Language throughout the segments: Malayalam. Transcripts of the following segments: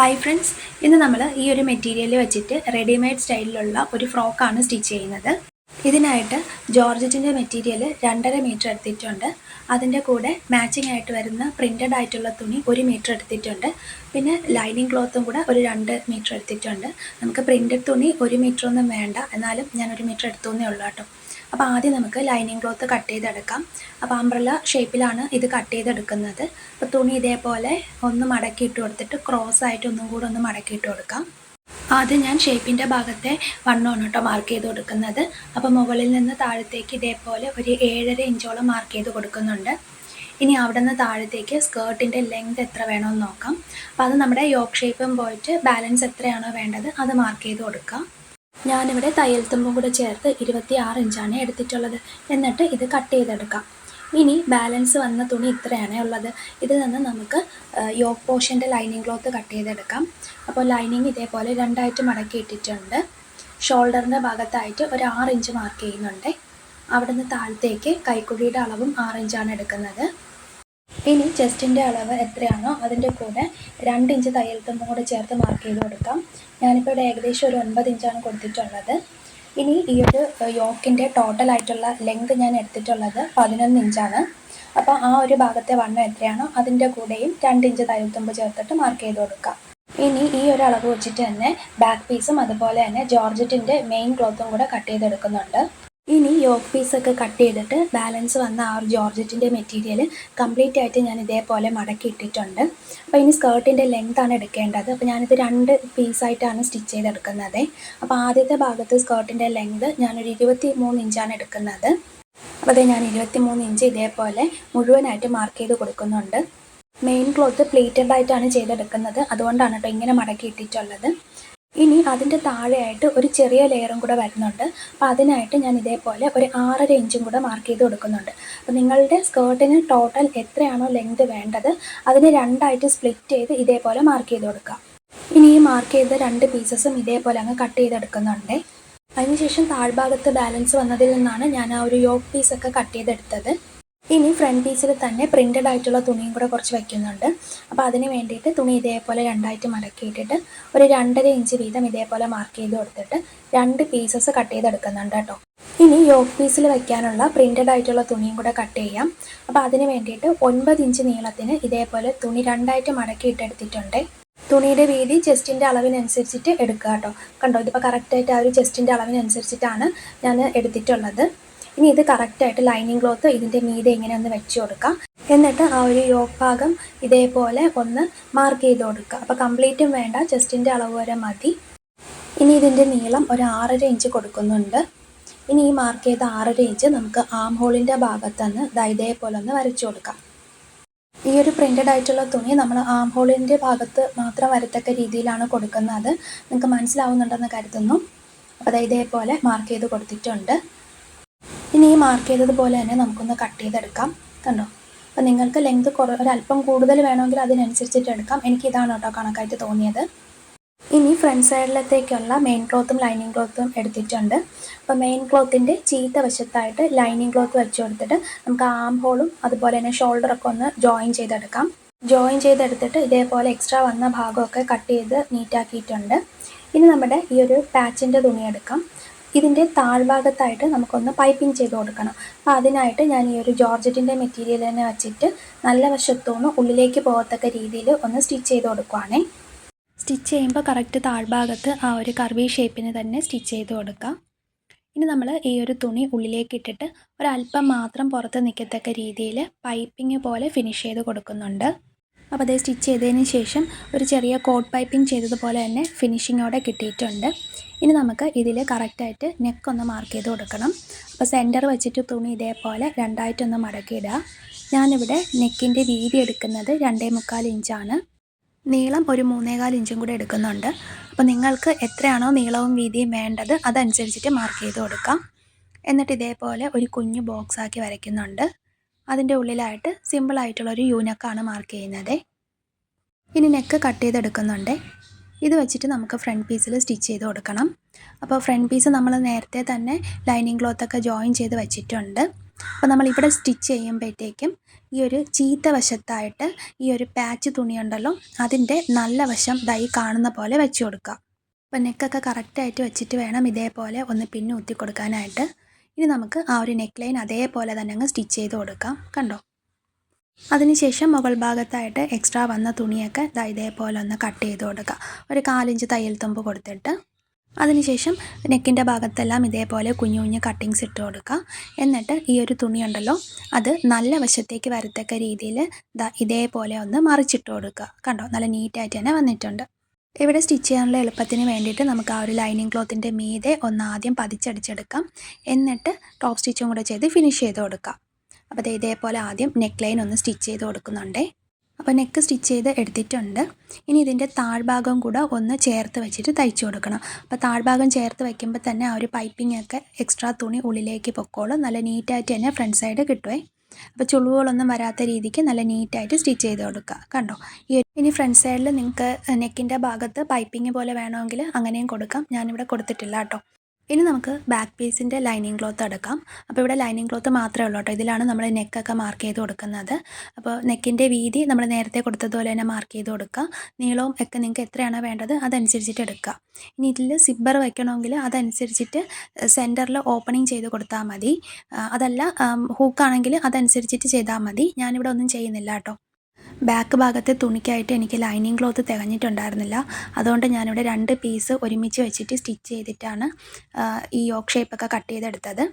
ഹായ് ഫ്രണ്ട്സ് ഇന്ന് നമ്മൾ ഈ ഒരു മെറ്റീരിയൽ വെച്ചിട്ട് റെഡിമെയ്ഡ് സ്റ്റൈലിലുള്ള ഒരു ഫ്രോക്കാണ് സ്റ്റിച്ച് ചെയ്യുന്നത്. ഇതിനായിട്ട് ജോർജറ്റിന്റെ മെറ്റീരിയൽ രണ്ടര മീറ്റർ എടുത്തിട്ടുണ്ട്. അതിന്റെ കൂടെ മാച്ചിങ് ആയിട്ട് വരുന്ന പ്രിന്റഡ് ആയിട്ടുള്ള തുണി ഒരു മീറ്റർ എടുത്തിട്ടുണ്ട്. പിന്നെ ലൈനിങ് ക്ലോത്തും കൂടെ ഒരു രണ്ട് മീറ്റർ എടുത്തിട്ടുണ്ട്. നമുക്ക് പ്രിന്റഡ് തുണി ഒരു മീറ്റർ ഒന്നും വേണ്ട. എന്നാലും ഞാൻ ഒരു മീറ്റർ എടുത്തു എന്നേ ഉള്ളൂ കേട്ടോ. അപ്പോൾ ആദ്യം നമുക്ക് ലൈനിങ് ക്ലോത്ത് കട്ട് ചെയ്തെടുക്കാം. അപ്പോൾ അംബ്രല ഷേപ്പിലാണ് ഇത് കട്ട് ചെയ്തെടുക്കുന്നത്. അപ്പോൾ തുണി ഇതേപോലെ ഒന്ന് മടക്കി ഇട്ട് കൊടുത്തിട്ട് ക്രോസ് ആയിട്ട് ഒന്നും കൂടെ ഒന്ന് മടക്കി ഇട്ട് കൊടുക്കാം. ആദ്യം ഞാൻ ഷേപ്പിന്റെ ഭാഗത്തെ വണ്ണമാണ് കേട്ടോ മാർക്ക് ചെയ്ത് കൊടുക്കുന്നത്. അപ്പോൾ മുകളിൽ നിന്ന് താഴത്തേക്ക് ഇതേപോലെ ഒരു ഏഴര ഇഞ്ചോളം മാർക്ക് ചെയ്ത് കൊടുക്കുന്നുണ്ട്. ഇനി അവിടെ നിന്ന് താഴത്തേക്ക് സ്കേർട്ടിന്റെ ലെങ്ത് എത്ര വേണമെന്ന് നോക്കാം. അപ്പോൾ അത് നമ്മുടെ യോക്ക് ഷേപ്പും പോയിട്ട് ബാലൻസ് എത്രയാണോ വേണ്ടത് അത് മാർക്ക് ചെയ്ത് കൊടുക്കാം. ഞാനിവിടെ തയ്യൽ തുമ്പും കൂടെ ചേർത്ത് ഇരുപത്തി ആറ് ഇഞ്ചാണ് എടുത്തിട്ടുള്ളത്. എന്നിട്ട് ഇത് കട്ട് ചെയ്തെടുക്കാം. ഇനി ബാലൻസ് വന്ന തുണി ഇത്രയാണ് ഉള്ളത്. ഇതിൽ നിന്ന് നമുക്ക് യോക്ക് പോർഷന്റെ ലൈനിങ് ക്ലോത്ത് കട്ട് ചെയ്തെടുക്കാം. അപ്പോൾ ലൈനിങ് ഇതേപോലെ രണ്ടായിട്ട് മടക്കി ഇട്ടിട്ടുണ്ട്. ഷോൾഡറിന്റെ ഭാഗത്തായിട്ട് ഒരു ആറ് ഇഞ്ച് മാർക്ക് ചെയ്യുന്നുണ്ട്. അവിടെ നിന്ന് താഴത്തേക്ക് കൈക്കുഴിയുടെ അളവും ആറ് ഇഞ്ചാണ് എടുക്കുന്നത്. ഇനി ചെസ്റ്റിന്റെ അളവ് എത്രയാണോ അതിന്റെ കൂടെ രണ്ട് ഇഞ്ച് തയ്യൽ തുമ്പും കൂടെ ചേർത്ത് മാർക്ക് ചെയ്ത് കൊടുക്കാം. ഞാനിപ്പോൾ ഇവിടെ ഏകദേശം ഒരു ഒൻപത് ഇഞ്ചാണ് കൊടുത്തിട്ടുള്ളത്. ഇനി ഈ ഒരു യോക്കിന്റെ ടോട്ടലായിട്ടുള്ള ലെങ്ത് ഞാൻ എടുത്തിട്ടുള്ളത് പതിനൊന്ന് ഇഞ്ചാണ്. അപ്പോൾ ആ ഒരു ഭാഗത്തെ വണ്ണം എത്രയാണോ അതിന്റെ കൂടെയും രണ്ട് ഇഞ്ച് തയ്യൽ തുമ്പ് ചേർത്തിട്ട് മാർക്ക് ചെയ്ത് കൊടുക്കാം. ഇനി ഈ ഒരു അളവ് വെച്ചിട്ട് തന്നെ ബാക്ക് പീസും അതുപോലെ തന്നെ ജോർജറ്റിന്റെ മെയിൻ ക്ലോത്തും കൂടെ കട്ട് ചെയ്തെടുക്കുന്നുണ്ട്. ഇനി യോക്ക് പീസൊക്കെ കട്ട് ചെയ്തിട്ട് ബാലൻസ് വന്ന ആ ഒരു ജോർജറ്റിന്റെ മെറ്റീരിയൽ കംപ്ലീറ്റ് ആയിട്ട് ഞാൻ ഇതേപോലെ മടക്കി ഇട്ടിട്ടുണ്ട്. അപ്പോൾ ഇനി സ്കേർട്ടിന്റെ ആണ് എടുക്കേണ്ടത്. അപ്പോൾ ഞാനിത് രണ്ട് പീസായിട്ടാണ് സ്റ്റിച്ച് ചെയ്തെടുക്കുന്നത്. അപ്പോൾ ആദ്യത്തെ ഭാഗത്ത് സ്കേർട്ടിന്റെ ലെങ്ത് ഞാനൊരു ഇരുപത്തി മൂന്ന് ഇഞ്ചാണ് എടുക്കുന്നത്. അപ്പോൾ അത് ഞാൻ ഇരുപത്തി മൂന്ന് ഇഞ്ച് ഇതേപോലെ മുഴുവനായിട്ട് മാർക്ക് ചെയ്ത് കൊടുക്കുന്നുണ്ട്. മെയിൻ ക്ലോത്ത് പ്ലേറ്റഡ് ആയിട്ടാണ് ചെയ്തെടുക്കുന്നത്. അതുകൊണ്ടാണ് കേട്ടോ ഇങ്ങനെ മടക്കി ഇട്ടിട്ടുള്ളത്. ഇനി അതിന്റെ താഴെയായിട്ട് ഒരു ചെറിയ ലെയറും കൂടെ വരുന്നുണ്ട്. അപ്പോൾ അതിനായിട്ട് ഞാൻ ഇതേപോലെ ഒരു ആറര ഇഞ്ചും കൂടെ മാർക്ക് ചെയ്ത് കൊടുക്കുന്നുണ്ട്. അപ്പോൾ നിങ്ങളുടെ സ്കേർട്ടിന് ടോട്ടൽ എത്രയാണോ ലെങ്ത് വേണ്ടത് അതിനെ രണ്ടായിട്ട് സ്പ്ലിറ്റ് ചെയ്ത് ഇതേപോലെ മാർക്ക് ചെയ്ത് കൊടുക്കുക. ഇനി ഈ മാർക്ക് ചെയ്ത രണ്ട് പീസസും ഇതേപോലെ അങ്ങ് കട്ട് ചെയ്തെടുക്കുന്നുണ്ട്. അതിനുശേഷം താഴ്ഭാഗത്ത് ബാലൻസ് വന്നതിൽ നിന്നാണ് ഞാൻ ആ ഒരു യോക്ക് പീസൊക്കെ കട്ട് ചെയ്തെടുത്തത്. ഇനി ഫ്രണ്ട് പീസിൽ തന്നെ പ്രിന്റഡ് ആയിട്ടുള്ള തുണിയും കൂടെ കുറച്ച് വയ്ക്കുന്നുണ്ട് അപ്പോൾ അതിന് വേണ്ടിയിട്ട് തുണി ഇതേപോലെ രണ്ടായിട്ട് മടക്കിയിട്ടിട്ട് ഒരു രണ്ടര ഇഞ്ച് വീതം ഇതേപോലെ മാർക്ക് ചെയ്ത് കൊടുത്തിട്ട് രണ്ട് പീസസ് കട്ട് ചെയ്തെടുക്കുന്നുണ്ട് കേട്ടോ. ഇനി യോക്ക് പീസിൽ വയ്ക്കാനുള്ള പ്രിന്റഡ് ആയിട്ടുള്ള തുണിയും കൂടെ കട്ട് ചെയ്യാം. അപ്പോൾ അതിന് വേണ്ടിയിട്ട് ഒൻപത് ഇഞ്ച് നീളത്തിന് ഇതേപോലെ തുണി രണ്ടായിട്ട് മടക്കി ഇട്ടെടുത്തിട്ടുണ്ട് തുണിയുടെ വീതി ചെസ്റ്റിന്റെ അളവിനനുസരിച്ചിട്ട് എടുക്കുക കേട്ടോ. കണ്ടോ ഇതിപ്പോൾ കറക്റ്റായിട്ട് ആ ഒരു ചെസ്റ്റിന്റെ അളവിനനുസരിച്ചിട്ടാണ് ഞാൻ എടുത്തിട്ടുള്ളത്. ഇനി ഇത് കറക്റ്റായിട്ട് ലൈനിങ് ക്ലോത്ത് ഇതിന്റെ മീതെ ഇങ്ങനെ ഒന്ന് വെച്ച് കൊടുക്കാം. എന്നിട്ട് ആ ഒരു യോഗ് ഭാഗം ഇതേപോലെ ഒന്ന് മാർക്ക് ചെയ്ത് കൊടുക്കുക. അപ്പോൾ കംപ്ലീറ്റും വേണ്ട ചെസ്റ്റിന്റെ അളവ് വരെ മതി. ഇനി ഇതിന്റെ നീളം ഒരു ആറര ഇഞ്ച് കൊടുക്കുന്നുണ്ട്. ഇനി ഈ മാർക്ക് ചെയ്ത ആറര ഇഞ്ച് നമുക്ക് ആം ഹോളിന്റെ ഭാഗത്തുനിന്ന് ഇതേപോലെ ഒന്ന് വരച്ചു കൊടുക്കാം. ഈ ഒരു പ്രിന്റഡ് ആയിട്ടുള്ള തുണി നമ്മൾ ആം ഹോളിന്റെ ഭാഗത്ത് മാത്രം വരത്തക്ക രീതിയിലാണ് കൊടുക്കുന്നത്. നിങ്ങൾക്ക് മനസ്സിലാവുന്നുണ്ടെന്ന് കരുതുന്നു. അത് ഇതേപോലെ മാർക്ക് ചെയ്ത് കൊടുത്തിട്ടുണ്ട്. ഇനി ഈ മാർക്ക് ചെയ്തതുപോലെ തന്നെ നമുക്കൊന്ന് കട്ട് ചെയ്തെടുക്കാം കണ്ടോ? അപ്പോൾ നിങ്ങൾക്ക് ലെങ്ത് കുറ ഒരല്പം കൂടുതൽ വേണമെങ്കിൽ അതിനനുസരിച്ചിട്ട് എടുക്കാം. എനിക്ക് ഇതാണ് കേട്ടോ കണക്കായിട്ട് തോന്നിയത്. ഇനി ഫ്രണ്ട് സൈഡിലത്തേക്കുള്ള മെയിൻ ക്ലോത്തും ലൈനിങ് ക്ലോത്തും എടുത്തിട്ടുണ്ട്. അപ്പോൾ മെയിൻ ക്ലോത്തിന്റെ ചീത്ത വശത്തായിട്ട് ലൈനിങ് ക്ലോത്ത് വെച്ച് കൊടുത്തിട്ട് നമുക്ക് ആം ഹോളും അതുപോലെ തന്നെ ഷോൾഡറൊക്കെ ഒന്ന് ജോയിൻ ചെയ്തെടുക്കാം. ജോയിൻ ചെയ്തെടുത്തിട്ട് ഇതേപോലെ എക്സ്ട്രാ വന്ന ഭാഗമൊക്കെ കട്ട് ചെയ്ത് നീറ്റാക്കിയിട്ടുണ്ട് ഇനി നമ്മുടെ ഈ ഒരു പാച്ചിന്റെ തുണി എടുക്കാം. ഇതിന്റെ താഴ്ഭാഗത്തായിട്ട് നമുക്കൊന്ന് പൈപ്പിംഗ് ചെയ്ത് കൊടുക്കണം. അപ്പോൾ അതിനായിട്ട് ഞാൻ ഈ ഒരു ജോർജറ്റിന്റെ മെറ്റീരിയൽ തന്നെ വെച്ചിട്ട് നല്ല വശത്തുനിന്ന് ഉള്ളിലേക്ക് പോകത്തക്ക രീതിയിൽ ഒന്ന് സ്റ്റിച്ച് ചെയ്ത് കൊടുക്കുവാണേ. സ്റ്റിച്ച് ചെയ്യുമ്പോൾ കറക്റ്റ് താഴ്ഭാഗത്ത് ആ ഒരു കർവി ഷേപ്പിന് തന്നെ സ്റ്റിച്ച് ചെയ്ത് കൊടുക്കാം. ഇനി നമ്മൾ ഈ ഒരു തുണി ഉള്ളിലേക്ക് ഇട്ടിട്ട് ഒരല്പം മാത്രം പുറത്ത് നിൽക്കത്തക്ക രീതിയിൽ പൈപ്പിംഗ് പോലെ ഫിനിഷ് ചെയ്ത് കൊടുക്കുന്നുണ്ട്. അപ്പോൾ അതേ സ്റ്റിച്ച് ചെയ്തതിന് ശേഷം ഒരു ചെറിയ കോട്ട് പൈപ്പിംഗ് ചെയ്തതുപോലെ തന്നെ ഫിനിഷിങ്ങോടെ കിട്ടിയിട്ടുണ്ട്. ഇനി നമുക്ക് ഇതിൽ കറക്റ്റായിട്ട് നെക്കൊന്ന് മാർക്ക് ചെയ്ത് കൊടുക്കണം. അപ്പോൾ സെന്റർ വെച്ചിട്ട് തുണി ഇതേപോലെ രണ്ടായിട്ടൊന്ന് മടക്കിയിടുക. ഞാനിവിടെ നെക്കിന്റെ വീതി എടുക്കുന്നത് രണ്ടേ മുക്കാൽ ഇഞ്ചാണ് നീളം ഒരു മൂന്നേകാൽ ഇഞ്ചും കൂടെ എടുക്കുന്നുണ്ട്. അപ്പോൾ നിങ്ങൾക്ക് എത്രയാണോ നീളവും വീതിയും വേണ്ടത് അതനുസരിച്ചിട്ട് മാർക്ക് ചെയ്ത് കൊടുക്കാം. എന്നിട്ട് ഇതേപോലെ ഒരു കുഞ്ഞു ബോക്സാക്കി വരയ്ക്കുന്നുണ്ട്. അതിന്റെ ഉള്ളിലായിട്ട് സിമ്പിളായിട്ടുള്ള ഒരു യൂനക്കാണ് മാർക്ക് ചെയ്യുന്നത്. ഇനി നെക്ക് കട്ട് ചെയ്തെടുക്കുന്നുണ്ട്. ഇത് വെച്ചിട്ട് നമുക്ക് ഫ്രണ്ട് പീസിൽ സ്റ്റിച്ച് ചെയ്ത് കൊടുക്കണം. അപ്പോൾ ഫ്രണ്ട് പീസ് നമ്മൾ നേരത്തെ തന്നെ ലൈനിങ് ക്ലോത്തൊക്കെ ജോയിൻ ചെയ്ത് വെച്ചിട്ടുണ്ട്. അപ്പോൾ നമ്മളിവിടെ സ്റ്റിച്ച് ചെയ്യുമ്പോഴത്തേക്കും ഈ ഒരു ചീത്ത വശത്തായിട്ട് ഈ ഒരു പാച്ച് തുണിയുണ്ടല്ലോ അതിന്റെ നല്ല വശം ദൈ കാണുന്ന പോലെ വെച്ച് കൊടുക്കുക. അപ്പോൾ നെക്കൊക്കെ കറക്റ്റായിട്ട് വെച്ചിട്ട് വേണം ഇതേപോലെ ഒന്ന് പിന്നെ കൊടുക്കാനായിട്ട്. ഇനി നമുക്ക് ആ ഒരു നെക്ക് ലൈൻ അതേപോലെ തന്നെ അങ്ങ് സ്റ്റിച്ച് ചെയ്ത് കൊടുക്കാം. കണ്ടോ? അതിനുശേഷം മുകൾ ഭാഗത്തായിട്ട് എക്സ്ട്രാ വന്ന തുണിയൊക്കെ ദാ ഇതേപോലെ ഒന്ന് കട്ട് ചെയ്ത് കൊടുക്കുക ഒരു കാലിഞ്ച് തയ്യൽ തുമ്പ് കൊടുത്തിട്ട് അതിനുശേഷം നെക്കിന്റെ ഭാഗത്തെല്ലാം ഇതേപോലെ കുഞ്ഞു കുഞ്ഞു കട്ടിങ്സ് ഇട്ട് കൊടുക്കുക എന്നിട്ട് ഈ ഒരു തുണി ഉണ്ടല്ലോ അത് നല്ല വശത്തേക്ക് വരത്തക്ക രീതിയിൽ ഇതേപോലെ ഒന്ന് മറിച്ചിട്ട് കൊടുക്കുക. കണ്ടോ? നല്ല നീറ്റായിട്ട് തന്നെ വന്നിട്ടുണ്ട്. ഇവിടെ സ്റ്റിച്ച് ചെയ്യാനുള്ള എളുപ്പത്തിന് വേണ്ടിയിട്ട് നമുക്ക് ആ ഒരു ലൈനിങ് ക്ലോത്തിന്റെ മീതെ ഒന്നാദ്യം പതിച്ചടിച്ചെടുക്കാം. എന്നിട്ട് ടോപ്പ് സ്റ്റിച്ചും കൂടെ ചെയ്ത് ഫിനിഷ് ചെയ്ത് കൊടുക്കാം. അപ്പോൾ അത് ഇതേപോലെ ആദ്യം നെക്ക് ലൈൻ ഒന്ന് സ്റ്റിച്ച് ചെയ്ത് കൊടുക്കുന്നുണ്ടേ. അപ്പോൾ നെക്ക് സ്റ്റിച്ച് ചെയ്ത് എടുത്തിട്ടുണ്ട്. ഇനി ഇതിന്റെ താഴ്ഭാഗം കൂടെ ഒന്ന് ചേർത്ത് വെച്ചിട്ട് തയ്ച്ചു കൊടുക്കണം. അപ്പോൾ താഴ്ഭാഗം ചേർത്ത് വയ്ക്കുമ്പോൾ തന്നെ ആ ഒരു പൈപ്പിംഗ് ഒക്കെ എക്സ്ട്രാ തുണി ഉള്ളിലേക്ക് പൊക്കോളും. നല്ല നീറ്റായിട്ട് തന്നെ ഫ്രണ്ട് സൈഡ് കിട്ടുമേ അപ്പോൾ ചുളിവുകളൊന്നും വരാത്ത രീതിക്ക് നല്ല നീറ്റായിട്ട് സ്റ്റിച്ച് ചെയ്ത് കൊടുക്കുക. കണ്ടോ? ഈ ഇനി ഫ്രണ്ട് സൈഡിൽ നിങ്ങൾക്ക് നെക്കിന്റെ ഭാഗത്ത് പൈപ്പിംഗ് പോലെ വേണമെങ്കിൽ അങ്ങനെയും കൊടുക്കാം. ഞാനിവിടെ കൊടുത്തിട്ടില്ല കേട്ടോ. ഇനി നമുക്ക് ബാക്ക് പീസിന്റെ ലൈനിങ് ക്ലോത്ത് അടക്കാം. അപ്പോൾ ഇവിടെ ലൈനിങ് ക്ലോത്ത് മാത്രമേ ഉള്ളൂ കേട്ടോ. ഇതിലാണ് നമ്മൾ നെക്കൊക്കെ മാർക്ക് ചെയ്ത് കൊടുക്കുന്നത്. അപ്പോൾ നെക്കിന്റെ വീതി നമ്മൾ നേരത്തെ കൊടുത്തതുപോലെ തന്നെ മാർക്ക് ചെയ്ത് കൊടുക്കുക. നീളവും ഒക്കെ നിങ്ങൾക്ക് എത്രയാണോ വേണ്ടത് അതനുസരിച്ചിട്ട് എടുക്കുക. ഇനി ഇതിൽ സിബ്ബർ വയ്ക്കണമെങ്കിൽ അതനുസരിച്ചിട്ട് സെന്ററിൽ ഓപ്പണിങ് ചെയ്ത് കൊടുത്താൽ മതി. അതല്ല ഹൂക്കാണെങ്കിൽ അതനുസരിച്ചിട്ട് ചെയ്താൽ മതി. ഞാനിവിടെ ഒന്നും ചെയ്യുന്നില്ല കേട്ടോ. ബാക്ക് ഭാഗത്തെ തുണിക്കായിട്ട് എനിക്ക് ലൈനിങ് ക്ലോത്ത് തികഞ്ഞിട്ടുണ്ടായിരുന്നില്ല. അതുകൊണ്ട് ഞാനിവിടെ രണ്ട് പീസ് ഒരുമിച്ച് വെച്ചിട്ട് സ്റ്റിച്ച് ചെയ്തിട്ടാണ് ഈ യോക്ക് ഷേപ്പൊക്കെ കട്ട് ചെയ്തെടുത്തത്.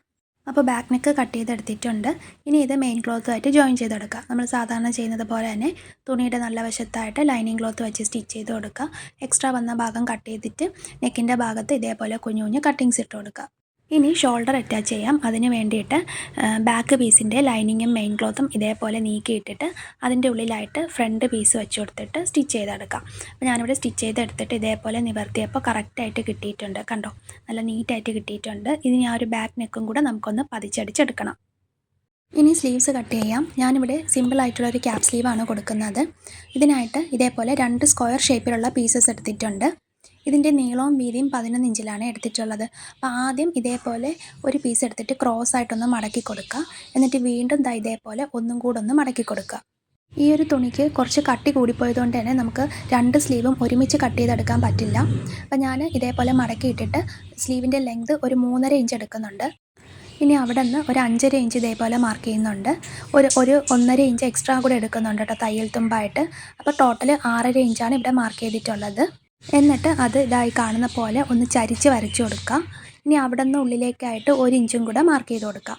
അപ്പോൾ ബാക്ക് നെക്ക് കട്ട് ചെയ്തെടുത്തിട്ടുണ്ട്. ഇനി ഇത് മെയിൻ ക്ലോത്തുമായിട്ട് ജോയിൻ ചെയ്ത് കൊടുക്കുക നമ്മൾ സാധാരണ ചെയ്യുന്നത് പോലെ തന്നെ തുണിയുടെ നല്ല വശത്തായിട്ട് ലൈനിങ് ക്ലോത്ത് വെച്ച് സ്റ്റിച്ച് ചെയ്ത് കൊടുക്കുക എക്സ്ട്രാ വന്ന ഭാഗം കട്ട് ചെയ്തിട്ട് നെക്കിന്റെ ഭാഗത്ത് ഇതേപോലെ കുഞ്ഞു കുഞ്ഞു കട്ടിങ്സ് ഇട്ട് കൊടുക്കുക ഇനി ഷോൾഡർ അറ്റാച്ച് ചെയ്യാം. അതിന് വേണ്ടിയിട്ട് ബാക്ക് പീസിന്റെ ലൈനിങ്ങും മെയിൻ ക്ലോത്തും ഇതേപോലെ നീക്കിയിട്ടിട്ട് അതിന്റെ ഉള്ളിലായിട്ട് ഫ്രണ്ട് പീസ് വെച്ച് കൊടുത്തിട്ട് സ്റ്റിച്ച് ചെയ്തെടുക്കാം. അപ്പോൾ ഞാനിവിടെ സ്റ്റിച്ച് ചെയ്തെടുത്തിട്ട് ഇതേപോലെ നിവർത്തിയപ്പോൾ കറക്റ്റായിട്ട് കിട്ടിയിട്ടുണ്ട്. കണ്ടോ? നല്ല നീറ്റായിട്ട് കിട്ടിയിട്ടുണ്ട്. ഇനി ആ ഒരു ബാക്ക് നെക്കും കൂടെ നമുക്കൊന്ന് പതിച്ചടിച്ചെടുക്കണം. ഇനി സ്ലീവ്സ് കട്ട് ചെയ്യാം. ഞാനിവിടെ സിമ്പിൾ ആയിട്ടുള്ള ഒരു ക്യാപ് സ്ലീവാണ് കൊടുക്കുന്നത്. ഇതിനായിട്ട് ഇതേപോലെ രണ്ട് സ്ക്വയർ ഷേപ്പിലുള്ള പീസസ് എടുത്തിട്ടുണ്ട്. ഇതിന്റെ നീളവും വീതിയും പതിനൊന്ന് ഇഞ്ചിലാണ് എടുത്തിട്ടുള്ളത്. അപ്പോൾ ആദ്യം ഇതേപോലെ ഒരു പീസ് എടുത്തിട്ട് ക്രോസ് ആയിട്ടൊന്ന് മടക്കി കൊടുക്കുക. എന്നിട്ട് വീണ്ടും ദാ ഇതേപോലെ ഒന്നും കൂടെ ഒന്ന് മടക്കി കൊടുക്കുക. ഈ ഒരു തുണിക്ക് കുറച്ച് കട്ടി കൂടിപ്പോയതുകൊണ്ട് തന്നെ നമുക്ക് രണ്ട് സ്ലീവും ഒരുമിച്ച് കട്ട് ചെയ്തെടുക്കാൻ പറ്റില്ല. അപ്പോൾ ഞാൻ ഇതേപോലെ മടക്കിയിട്ടിട്ട് സ്ലീവിന്റെ ലെങ്ത് ഒരു മൂന്നര ഇഞ്ച് എടുക്കുന്നുണ്ട്. ഇനി അവിടെ നിന്ന് ഒരു അഞ്ചര ഇഞ്ച് ഇതേപോലെ മാർക്ക് ചെയ്യുന്നുണ്ട്. ഒരു ഒരു ഒന്നര ഇഞ്ച് എക്സ്ട്രാ കൂടെ എടുക്കുന്നുണ്ട് കേട്ടോ തയ്യൽ തുമ്പായിട്ട്. അപ്പോൾ ടോട്ടൽ ആറര ഇഞ്ചാണ് ഇവിടെ മാർക്ക് ചെയ്തിട്ടുള്ളത്. എന്നിട്ട് അത് ഇതായി കാണുന്ന പോലെ ഒന്ന് ചരിച്ച് വരച്ചു കൊടുക്കാം. ഇനി അവിടെ നിന്ന് ഉള്ളിലേക്കായിട്ട് ഒരു ഇഞ്ചും കൂടെ മാർക്ക് ചെയ്ത് കൊടുക്കാം.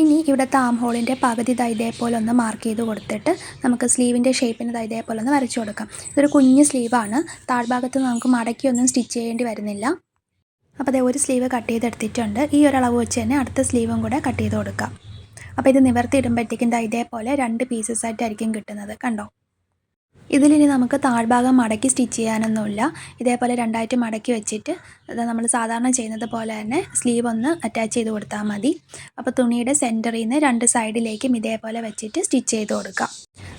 ഇനി ഇവിടെ താം ഹോളിന്റെ പകുതി ദാ ഇതേപോലെ ഒന്ന് മാർക്ക് ചെയ്ത് കൊടുത്തിട്ട് നമുക്ക് സ്ലീവിന്റെ ഷേപ്പിന് ദാ ഇതേപോലെ ഒന്ന് വരച്ചു കൊടുക്കാം. ഇതൊരു കുഞ്ഞ് സ്ലീവാണ് താഴ്ഭാഗത്ത് നമുക്ക് മടക്കിയൊന്നും സ്റ്റിച്ച് ചെയ്യേണ്ടി വരുന്നില്ല. അപ്പോൾ അതേ ഒരു സ്ലീവ് കട്ട് ചെയ്തെടുത്തിട്ടുണ്ട്. ഈ ഒരളവ് വെച്ച് തന്നെ അടുത്ത സ്ലീവും കൂടെ കട്ട് ചെയ്ത് കൊടുക്കാം. അപ്പോൾ ഇത് നിവർത്തി ഇടുമ്പോഴത്തേക്കും ദാ ഇതേപോലെ രണ്ട് പീസസ് ആയിട്ടായിരിക്കും കിട്ടുന്നത്. കണ്ടോ? ഇതിലിനി നമുക്ക് താഴ്ഭാഗം മടക്കി സ്റ്റിച്ച് ചെയ്യാനൊന്നുമില്ല. ഇതേപോലെ രണ്ടായിട്ട് മടക്കി വെച്ചിട്ട് അത് നമ്മൾ സാധാരണ ചെയ്യുന്നത് പോലെ തന്നെ സ്ലീവ് ഒന്ന് അറ്റാച്ച് ചെയ്ത് കൊടുത്താൽ മതി. അപ്പോൾ തുണിയുടെ സെന്ററിൽ നിന്ന് രണ്ട് സൈഡിലേക്കും ഇതേപോലെ വെച്ചിട്ട് സ്റ്റിച്ച് ചെയ്ത് കൊടുക്കാം.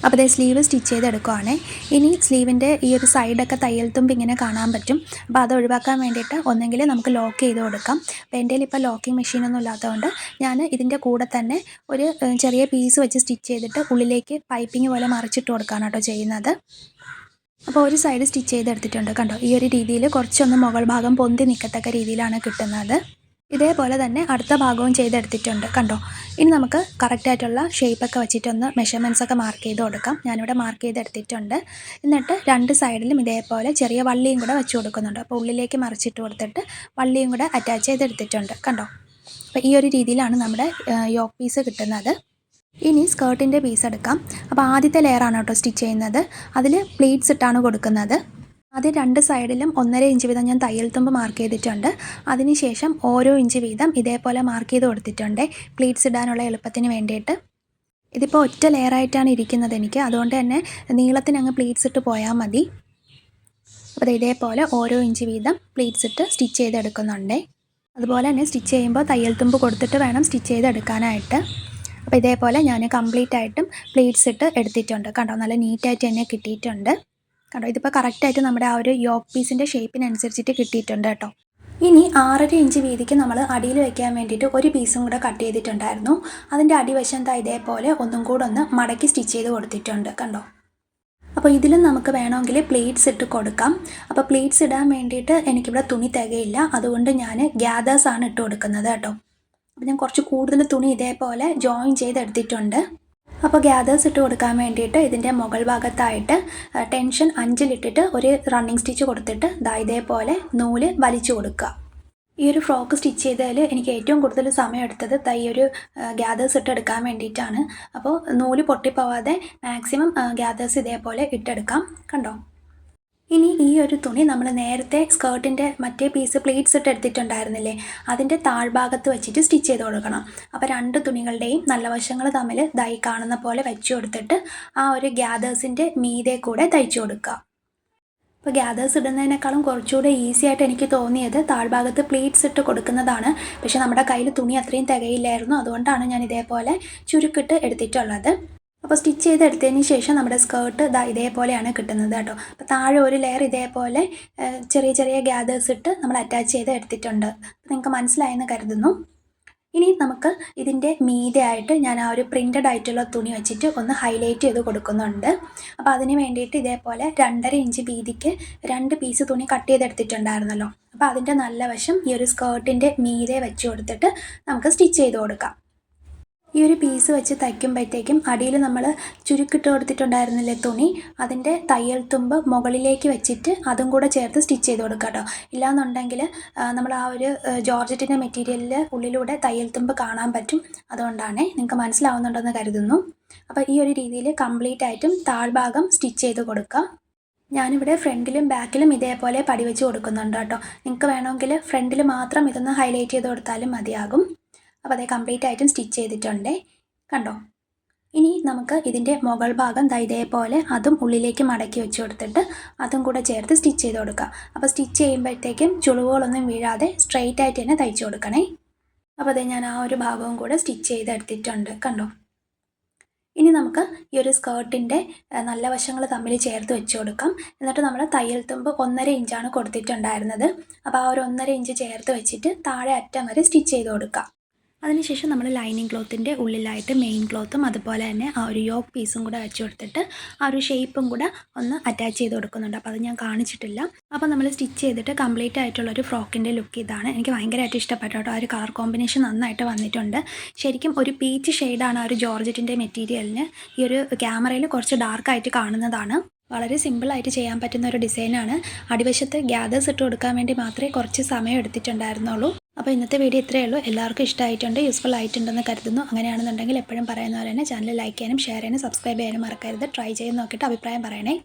അപ്പോൾ അതേ സ്ലീവ് സ്റ്റിച്ച് ചെയ്തെടുക്കുവാണേ ഇനി സ്ലീവിന്റെ ഈ ഒരു സൈഡൊക്കെ തയ്യൽ തുമ്പ് ഇങ്ങനെ കാണാൻ പറ്റും. അപ്പോൾ അത് ഒഴിവാക്കാൻ വേണ്ടിയിട്ട് ഒന്നെങ്കിൽ നമുക്ക് ലോക്ക് ചെയ്ത് കൊടുക്കാം. അപ്പോൾ എന്റെ ഇപ്പോൾ ലോക്കിംഗ് മെഷീനൊന്നും ഇല്ലാത്തതുകൊണ്ട് ഞാൻ ഇതിന്റെ കൂടെ തന്നെ ഒരു ചെറിയ പീസ് വെച്ച് സ്റ്റിച്ച് ചെയ്തിട്ട് ഉള്ളിലേക്ക് പൈപ്പിംഗ് പോലെ മറിച്ചിട്ട് കൊടുക്കുകയാണ് കേട്ടോ ചെയ്യുന്നത്. അപ്പോൾ ഒരു സൈഡ് സ്റ്റിച്ച് ചെയ്തെടുത്തിട്ടുണ്ട് കണ്ടോ? ഈ ഒരു രീതിയിൽ കുറച്ചൊന്ന് മുകൾ ഭാഗം പൊന്തി നിൽക്കത്തക്ക രീതിയിലാണ് കിട്ടുന്നത്. ഇതേപോലെ തന്നെ അടുത്ത ഭാഗവും ചെയ്തെടുത്തിട്ടുണ്ട് കണ്ടോ? ഇനി നമുക്ക് കറക്റ്റായിട്ടുള്ള ഷേപ്പൊക്കെ വെച്ചിട്ടൊന്ന് മെഷർമെൻസൊക്കെ മാർക്ക് ചെയ്ത് കൊടുക്കാം. ഞാനിവിടെ മാർക്ക് ചെയ്തെടുത്തിട്ടുണ്ട്. എന്നിട്ട് രണ്ട് സൈഡിലും ഇതേപോലെ ചെറിയ വള്ളിയും കൂടെ വെച്ച് കൊടുക്കുന്നുണ്ട്. അപ്പോൾ ഉള്ളിലേക്ക് മറിച്ചിട്ട് കൊടുത്തിട്ട് വള്ളിയും കൂടെ അറ്റാച്ച് ചെയ്തെടുത്തിട്ടുണ്ട് കണ്ടോ? അപ്പോൾ ഈ ഒരു രീതിയിലാണ് നമ്മുടെ യോക്ക് പീസ് കിട്ടുന്നത്. ഇനി സ്കേർട്ടിന്റെ പീസ് എടുക്കാം. അപ്പോൾ ആദ്യത്തെ ലെയറാണ് കേട്ടോ സ്റ്റിച്ച് ചെയ്യുന്നത്. അതിൽ പ്ലീറ്റ്സ് ഇട്ടാണ് കൊടുക്കുന്നത്. ആദ്യം രണ്ട് സൈഡിലും ഒന്നര ഇഞ്ച് വീതം ഞാൻ തയ്യൽ തുമ്പ് മാർക്ക് ചെയ്തിട്ടുണ്ട്. അതിനുശേഷം ഓരോ ഇഞ്ച് വീതം ഇതേപോലെ മാർക്ക് ചെയ്ത് കൊടുത്തിട്ടുണ്ട്. പ്ലീറ്റ്സ് ഇടാനുള്ള എളുപ്പത്തിന് വേണ്ടിയിട്ട്. ഇതിപ്പോൾ ഒറ്റ ലെയറായിട്ടാണ് ഇരിക്കുന്നത് എനിക്ക്. അതുകൊണ്ട് തന്നെ നീളത്തിന് അങ്ങ് പ്ലീറ്റ്സ് ഇട്ട് പോയാൽ മതി. അപ്പോൾ ഇതേപോലെ ഓരോ ഇഞ്ച് വീതം പ്ലീറ്റ്സ് ഇട്ട് സ്റ്റിച്ച് ചെയ്തെടുക്കുന്നുണ്ട്. അതുപോലെ തന്നെ സ്റ്റിച്ച് ചെയ്യുമ്പോൾ തയ്യൽ തുമ്പ് കൊടുത്തിട്ട് വേണം സ്റ്റിച്ച് ചെയ്തെടുക്കാനായിട്ട്. അപ്പോൾ ഇതേപോലെ ഞാൻ കംപ്ലീറ്റ് ആയിട്ടും പ്ലീറ്റ്സ് ഇട്ട് എടുത്തിട്ടുണ്ട്. കണ്ടോ? നല്ല നീറ്റായിട്ട് തന്നെ കിട്ടിയിട്ടുണ്ട്. കണ്ടോ? ഇതിപ്പോൾ കറക്റ്റായിട്ട് നമ്മുടെ ആ ഒരു യോക്ക് പീസിന്റെ ഷേപ്പിനനുസരിച്ചിട്ട് കിട്ടിയിട്ടുണ്ട് കേട്ടോ. ഇനി ആറര ഇഞ്ച് വീതിക്ക് നമ്മൾ അടിയിൽ വെക്കാൻ വേണ്ടിയിട്ട് ഒരു പീസും കൂടെ കട്ട് ചെയ്തിട്ടുണ്ടായിരുന്നു. അതിന്റെ അടിവശം താ ഇതേപോലെ ഒന്നും കൂടെ ഒന്ന് മടക്കി സ്റ്റിച്ച് ചെയ്ത് കൊടുത്തിട്ടുണ്ട്. കണ്ടോ? അപ്പോൾ ഇതിലും നമുക്ക് വേണമെങ്കിൽ പ്ലേറ്റ്സ് ഇട്ട് കൊടുക്കാം. അപ്പോൾ പ്ലേറ്റ്സ് ഇടാൻ വേണ്ടിയിട്ട് എനിക്കിവിടെ തുണി തികയില്ല. അതുകൊണ്ട് ഞാൻ ഗ്യാദേഴ്സാണ് ഇട്ട് കൊടുക്കുന്നത് കേട്ടോ. അപ്പോൾ ഞാൻ കുറച്ച് കൂടുതൽ തുണി ഇതേപോലെ ജോയിൻ ചെയ്തെടുത്തിട്ടുണ്ട്. അപ്പോൾ ഗ്യാദേഴ്സ് ഇട്ട് കൊടുക്കാൻ വേണ്ടിയിട്ട് ഇതിന്റെ മുകൾ ഭാഗത്തായിട്ട് ടെൻഷൻ അഞ്ചിലിട്ടിട്ട് ഒരു റണ്ണിങ് സ്റ്റിച്ച് കൊടുത്തിട്ട് ദാ ഇതേപോലെ നൂൽ വലിച്ചു കൊടുക്കുക. ഈ ഒരു ഫ്രോക്ക് സ്റ്റിച്ച് ചെയ്താൽ എനിക്ക് ഏറ്റവും കൂടുതൽ സമയം എടുത്തത് തൈ ഒരു ഗ്യാദേഴ്സ് ഇട്ട് എടുക്കാൻ വേണ്ടിയിട്ടാണ്. അപ്പോൾ നൂൽ പൊട്ടിപ്പോവാതെ മാക്സിമം ഗ്യാദേഴ്സ് ഇതേപോലെ ഇട്ടെടുക്കാം. കണ്ടോ? ഇനി ഈ ഒരു തുണി നമ്മൾ നേരത്തെ സ്കേർട്ടിന്റെ മറ്റേ പീസ് പ്ലേറ്റ്സ് ഇട്ട് എടുത്തിട്ടുണ്ടായിരുന്നില്ലേ? അതിന്റെ താഴ്ഭാഗത്ത് വെച്ചിട്ട് സ്റ്റിച്ച് ചെയ്ത് കൊടുക്കണം. അപ്പോൾ രണ്ട് തുണികളുടെയും നല്ല വശങ്ങൾ തമ്മിൽ ദൈ കാണുന്ന പോലെ വെച്ച് കൊടുത്തിട്ട് ആ ഒരു ഗ്യാദേഴ്സിന്റെ മീതെ കൂടെ തയ്ച്ചു കൊടുക്കുക. ഇപ്പോൾ ഗ്യാദേഴ്സ് ഇടുന്നതിനേക്കാളും കുറച്ചുകൂടെ ഈസി ആയിട്ട് എനിക്ക് തോന്നിയത് താഴ്ഭാഗത്ത് പ്ലേറ്റ്സ് ഇട്ട് കൊടുക്കുന്നതാണ്. പക്ഷേ നമ്മുടെ കയ്യിൽ തുണി അത്രയും തികയില്ലായിരുന്നു. അതുകൊണ്ടാണ് ഞാൻ ഇതേപോലെ ചുരുക്കിട്ട് എടുത്തിട്ടുള്ളത്. അപ്പോൾ സ്റ്റിച്ച് ചെയ്തെടുത്തതിന് ശേഷം നമ്മുടെ സ്കേർട്ട് ഇതാ ഇതേപോലെയാണ് കിട്ടുന്നത് കേട്ടോ. അപ്പോൾ താഴെ ഒരു ലെയർ ഇതേപോലെ ചെറിയ ചെറിയ ഗ്യാദേഴ്സ് ഇട്ട് നമ്മൾ അറ്റാച്ച് ചെയ്ത് എടുത്തിട്ടുണ്ട്. നിങ്ങൾക്ക് മനസ്സിലായെന്ന് കരുതുന്നു. ഇനി നമുക്ക് ഇതിന്റെ മീതെ ആയിട്ട് ഞാൻ ആ ഒരു പ്രിന്റഡ് ആയിട്ടുള്ള തുണി വെച്ചിട്ട് ഒന്ന് ഹൈലൈറ്റ് ചെയ്ത് കൊടുക്കുന്നുണ്ട്. അപ്പോൾ അതിന് വേണ്ടിയിട്ട് ഇതേപോലെ രണ്ടര ഇഞ്ച് വീതിക്ക് രണ്ട് പീസ് തുണി കട്ട് ചെയ്തെടുത്തിട്ടുണ്ടായിരുന്നല്ലോ. അപ്പോൾ അതിന്റെ നല്ല വശം ഈ ഒരു സ്കേർട്ടിന്റെ മീതെ വെച്ച് കൊടുത്തിട്ട് നമുക്ക് സ്റ്റിച്ച് ചെയ്ത് കൊടുക്കാം. ഈ ഒരു പീസ് വെച്ച് തയ്ക്കുമ്പോഴത്തേക്കും അടിയിൽ നമ്മൾ ചുരുക്കിട്ട് കൊടുത്തിട്ടുണ്ടായിരുന്നില്ലേ തുണി? അതിന്റെ തയ്യൽ തുമ്പ് മുകളിലേക്ക് വെച്ചിട്ട് അതും കൂടെ ചേർത്ത് സ്റ്റിച്ച് ചെയ്ത് കൊടുക്കുക കേട്ടോ. ഇല്ലാന്നുണ്ടെങ്കിൽ നമ്മൾ ആ ഒരു ജോർജറ്റിന്റെ മെറ്റീരിയലിൽ ഉള്ളിലൂടെ തയ്യൽ തുമ്പ് കാണാൻ പറ്റും. അതുകൊണ്ടാണ് നിങ്ങൾക്ക് മനസ്സിലാവുന്നുണ്ടെന്ന് കരുതുന്നു. അപ്പോൾ ഈ ഒരു രീതിയിൽ കംപ്ലീറ്റ് ആയിട്ടും താഴ്ഭാഗം സ്റ്റിച്ച് ചെയ്ത് കൊടുക്കുക ഞാനിവിടെ ഫ്രണ്ടിലും ബാക്കിലും ഇതേപോലെ പടി വെച്ച് കൊടുക്കുന്നുണ്ട് കേട്ടോ. നിങ്ങൾക്ക് വേണമെങ്കിൽ ഫ്രണ്ടിൽ മാത്രം ഇതൊന്ന് ഹൈലൈറ്റ് ചെയ്ത് കൊടുത്താലും മതിയാകും. അപ്പോൾ അതേ കംപ്ലീറ്റ് ആയിട്ടും സ്റ്റിച്ച് ചെയ്തിട്ടുണ്ട്. കണ്ടോ? ഇനി നമുക്ക് ഇതിന്റെ മുകൾ ഭാഗം ഇതേപോലെ അതും ഉള്ളിലേക്ക് മടക്കി വെച്ച് കൊടുത്തിട്ട് അതും കൂടെ ചേർത്ത് സ്റ്റിച്ച് ചെയ്ത് കൊടുക്കുക. അപ്പോൾ സ്റ്റിച്ച് ചെയ്യുമ്പോഴത്തേക്കും ചുളിവുകളൊന്നും വീഴാതെ സ്ട്രെയിറ്റ് ആയിട്ട് തന്നെ തയ്ച്ചു കൊടുക്കണേ. അപ്പോൾ അതേ ഞാൻ ആ ഒരു ഭാഗവും കൂടെ സ്റ്റിച്ച് ചെയ്തെടുത്തിട്ടുണ്ട് കണ്ടോ? ഇനി നമുക്ക് ഈ ഒരു സ്കേർട്ടിന്റെ നല്ല വശങ്ങൾ തമ്മിൽ ചേർത്ത് വെച്ച് കൊടുക്കാം. എന്നിട്ട് നമ്മൾ തയ്യൽ തുമ്പ് ഒന്നര ഇഞ്ചാണ് കൊടുത്തിട്ടുണ്ടായിരുന്നത്. അപ്പോൾ ആ ഒരു ഒന്നര ഇഞ്ച് ചേർത്ത് വെച്ചിട്ട് താഴെ അറ്റം വരെ സ്റ്റിച്ച് ചെയ്ത് കൊടുക്കാം അതിനുശേഷം നമ്മൾ ലൈനിങ് ക്ലോത്തിന്റെ ഉള്ളിലായിട്ട് മെയിൻ ക്ലോത്തും അതുപോലെ തന്നെ ആ ഒരു യോക്ക് പീസും കൂടെ വെച്ച് കൊടുത്തിട്ട് ആ ഒരു ഷേപ്പും കൂടെ ഒന്ന് അറ്റാച്ച് ചെയ്ത് കൊടുക്കുന്നുണ്ട്. അപ്പോൾ അത് ഞാൻ കാണിച്ചിട്ടില്ല. അപ്പോൾ നമ്മൾ സ്റ്റിച്ച് ചെയ്തിട്ട് കംപ്ലീറ്റ് ആയിട്ടുള്ള ഒരു ഫ്രോക്കിന്റെ ലുക്ക് ഇതാണ്. എനിക്ക് ഭയങ്കരമായിട്ട് ഇഷ്ടപ്പെട്ടു ആ ഒരു കളർ കോമ്പിനേഷൻ നന്നായിട്ട് വന്നിട്ടുണ്ട്. ശരിക്കും ഒരു പീച്ച് ഷെയ്ഡാണ് ആ ഒരു ജോർജറ്റിന്റെ മെറ്റീരിയലിന് ഈ ഒരു ക്യാമറയിൽ കുറച്ച് ഡാർക്കായിട്ട് കാണുന്നതാണ്. വളരെ സിമ്പിളായിട്ട് ചെയ്യാൻ പറ്റുന്ന ഒരു ഡിസൈനാണ്. അടിവശത്ത് ഗ്യാദേഴ്സ് ഇട്ട് കൊടുക്കാൻ വേണ്ടി മാത്രമേ കുറച്ച് സമയം എടുത്തിട്ടുണ്ടായിരുന്നുള്ളൂ. അപ്പോൾ ഇന്നത്തെ വീഡിയോ ഇത്രയേ ഉള്ളൂ. എല്ലാവർക്കും ഇഷ്ടമായിട്ടുണ്ട് യൂസ്ഫുൾ ആയിട്ടുണ്ടെന്ന് കരുതുന്നു. അങ്ങനെയാണെന്നുണ്ടെങ്കിൽ എപ്പോഴും പറയുന്ന പോലെ തന്നെ ചാനൽ ലൈക്ക് ചെയ്യാനും ഷെയർ ചെയ്യാനും സബ്സ്ക്രൈബ് ചെയ്യാനും മറക്കരുത്. ട്രൈ ചെയ്ത് നോക്കിയിട്ട് അഭിപ്രായം പറയണേ.